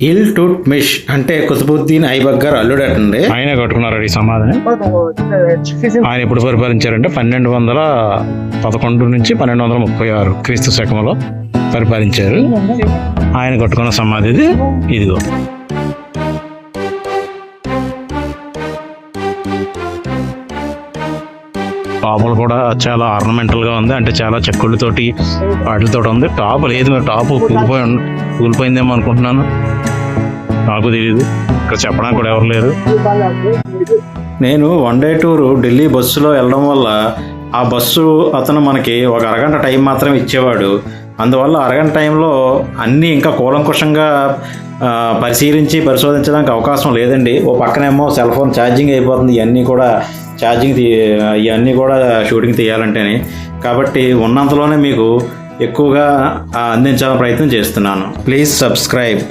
ఇల్ టుట్ మిష్ అంటే కుతుబుద్దీన్ ఐబక్ గారు అల్లుడటండి. ఆయన కట్టుకున్నారు ఈ సమాధిని ఆయన ఎప్పుడు పరిపాలించారంటే పన్నెండు వందల పదకొండు నుంచి పన్నెండు వందల ముప్పై ఆరు క్రీస్తు శకంలో పరిపాలించారు. ఆయన కట్టుకున్న సమాధి ఇది. ఇదిగో. టాపులు కూడా చాలా ఆర్నమెంటల్గా ఉంది. అంటే చాలా చెక్కులతోటి వాటితో ఉంది. టాప్ లేదు మరి టాప్ కూలిపోయి కూలిపోయిందేమో అనుకుంటున్నాను. నాకు తెలియదు ఇక్కడ చెప్పడానికి కూడా ఎవరు లేరు. నేను వన్ డే టూరు ఢిల్లీ బస్సులో వెళ్ళడం వల్ల ఆ బస్సు అతను మనకి ఒక అరగంట టైం మాత్రం ఇచ్చేవాడు. అందువల్ల అరగంట టైంలో అన్నీ ఇంకా కూలంకుషంగా పరిశీలించి పరిశోధించడానికి అవకాశం లేదండి. ఓ పక్కనేమో సెల్ ఫోన్ ఛార్జింగ్ అయిపోతుంది. ఇవన్నీ కూడా ఛార్జింగ్ ఇవన్నీ కూడా షూటింగ్ తీయాలంటేనే. కాబట్టి ఉన్నంతలోనే మీకు ఎక్కువగా అందించాలని ప్రయత్నం చేస్తున్నాను. Please subscribe.